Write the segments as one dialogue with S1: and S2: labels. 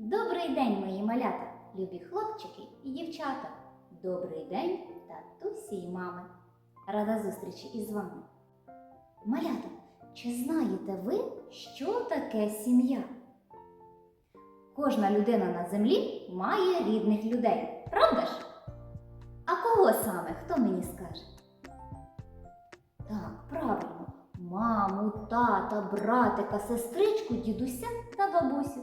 S1: Добрий день, мої малята, любі хлопчики і дівчата. Добрий день, татусі й мами. Рада зустрічі із вами. Малята, чи знаєте ви, що таке сім'я? Кожна людина на землі має рідних людей, правда ж? А кого саме, хто мені скаже? Так, правильно, маму, тата, братика, сестричку, дідуся та бабусю.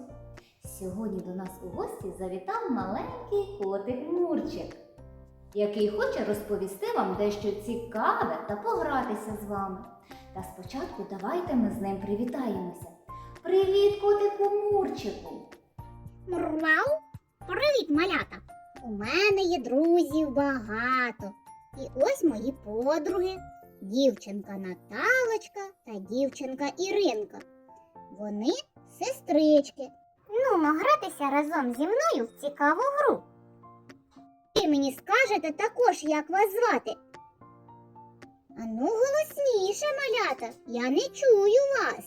S1: Сьогодні до нас у гості завітав маленький котик Мурчик, який хоче розповісти вам дещо цікаве та погратися з вами. Та спочатку давайте ми з ним привітаємося. Привіт, котику Мурчику!
S2: Мурмау? Привіт, малята! У мене є друзів багато. І ось мої подруги, дівчинка Наталочка та дівчинка Іринка. Вони сестрички. Нумо гратися разом зі мною в цікаву гру. Ви мені скажете також, як вас звати. Ану голосніше, малята, я не чую вас.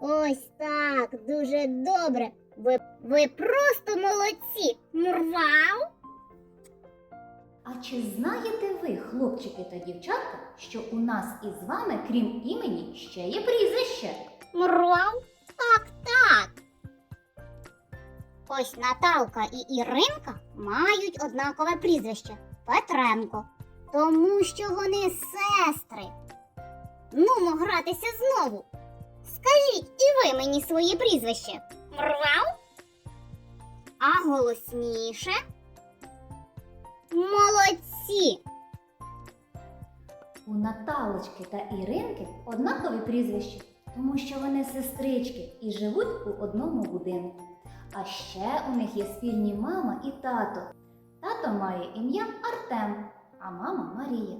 S2: Ось так, дуже добре. Ви, ви просто молодці! Мурвау!
S1: А чи знаєте ви, хлопчики та дівчатка, що у нас із вами, крім імені, ще є прізвище?
S2: Мурвау? Ось Наталка і Іринка мають однакове прізвище Петренко, тому що вони сестри. Нумо гратися знову. Скажіть і ви мені своє прізвище. Мурвау? А голосніше? Молодці!
S1: У Наталочки та Іринки однакові прізвища, тому що вони сестрички і живуть у одному будинку. А ще у них є спільні мама і тато. Тато має ім'я Артем, а мама Марія.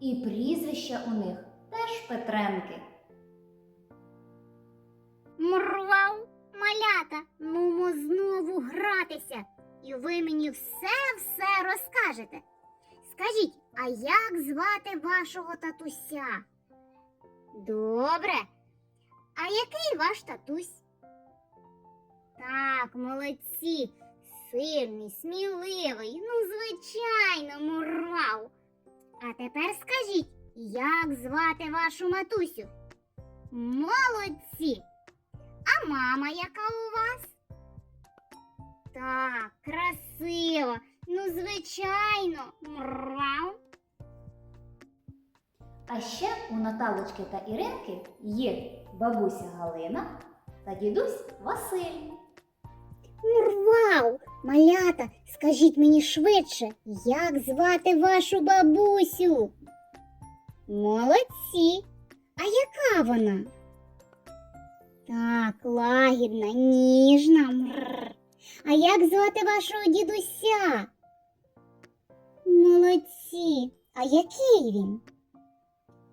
S1: І прізвища у них теж Петренки.
S2: Мурвау, малята, нумо знову гратися, і ви мені все-все розкажете. Скажіть, а як звати вашого татуся? Добре. А який ваш татусь? Так, молодці, сильний, сміливий, ну, звичайно, мурвау. А тепер скажіть, як звати вашу матусю? Молодці! А мама яка у вас? Так, красиво. Ну, звичайно. Мрау.
S1: А ще у Наталочки та Іринки є бабуся Галина та дідусь Василь.
S2: Мурвау! Малята, скажіть мені швидше, як звати вашу бабусю? Молодці. А яка вона? Так, лагідна, ніжна. Мрр. А як звати вашого дідуся? Молодці. А який він?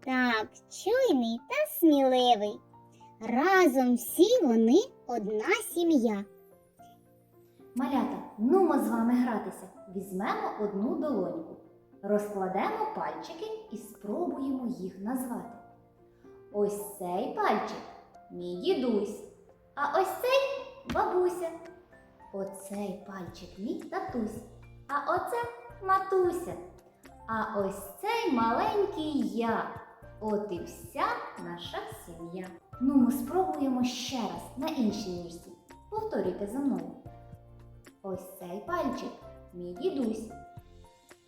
S2: Так, чуйний та сміливий. Разом всі вони одна сім'я.
S1: Малята, нумо з вами гратися. Візьмемо одну долоньку, розкладемо пальчики і спробуємо їх назвати. Ось цей пальчик мій дідусь, а ось цей бабуся. Оцей пальчик мій татусь, а оце матуся. А ось цей маленький я. От і вся наша сім'я. Ну, ми спробуємо ще раз на іншій ніжці. Повторюйте за мною. Ось цей пальчик мій дідусь.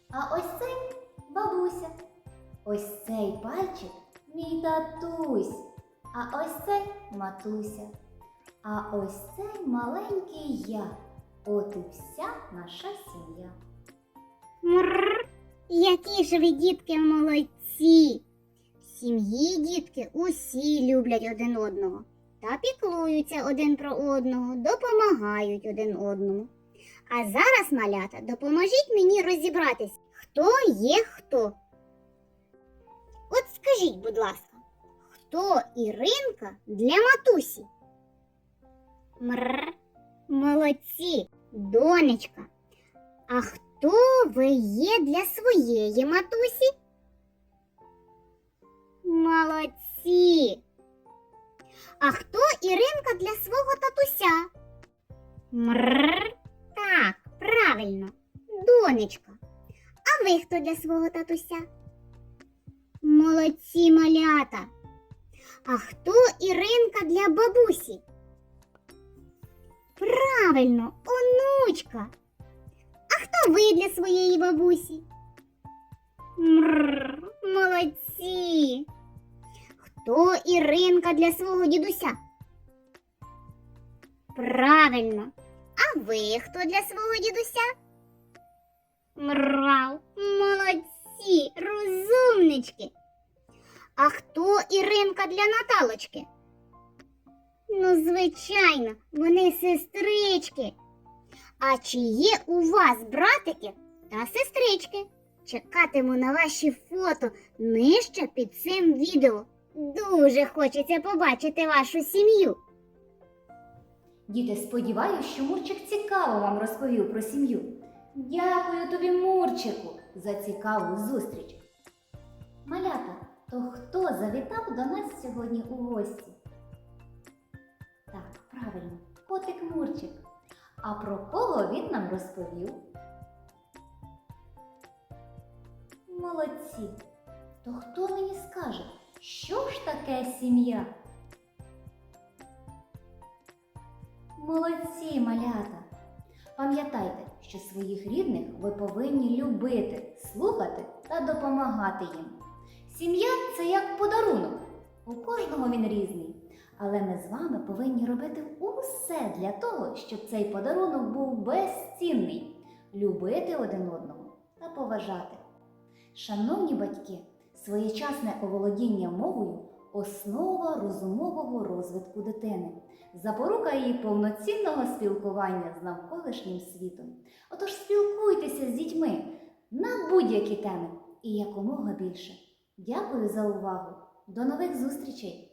S1: А ось цей бабуся. Ось цей пальчик мій татусь. А ось цей матуся. А ось цей маленький я. От і вся наша сім'я.
S2: Мррр, які ж ви, дітки, молодці! В сім'ї дітки усі люблять один одного та піклуються один про одного, допомагають один одному. А зараз, малята, допоможіть мені розібратись, хто є хто. От скажіть, будь ласка, хто Іринка для матусі? Мррр, молодці, донечка. А хто ви є для своєї матусі? Молодці. А хто Іринка для свого татуся? Мрррр. Так, правильно, донечка. А ви хто для свого татуся? Молодці малята. А хто Іринка для бабусі? Правильно, онучка. А хто ви для своєї бабусі? Мрррр, молодці. Хто Іринка для свого дідуся? Правильно. А ви хто для свого дідуся? Мрав, молодці, розумнички. А хто Іринка для Наталочки? Ну, звичайно, вони сестрички. А чи є у вас братики та сестрички? Чекатиму на ваші фото нижче під цим відео. Дуже хочеться побачити вашу сім'ю.
S1: Діти, сподіваюся, що Мурчик цікаво вам розповів про сім'ю. Дякую тобі, Мурчику, за цікаву зустріч. Малята, то хто завітав до нас сьогодні у гості? Так, правильно, котик Мурчик. А про кого він нам розповів? Молодці. То хто мені скаже, що ж таке сім'я? Молодці, малята! Пам'ятайте, що своїх рідних ви повинні любити, слухати та допомагати їм. Сім'я це як подарунок. У кожного він різний. Але ми з вами повинні робити усе для того, щоб цей подарунок був безцінний, любити один одного та поважати. Шановні батьки, своєчасне оволодіння мовою основа розумового розвитку дитини запорука її повноцінного спілкування з навколишнім світом. Отож спілкуйтеся з дітьми на будь-які теми і якомога більше. Дякую за увагу. До нових зустрічей!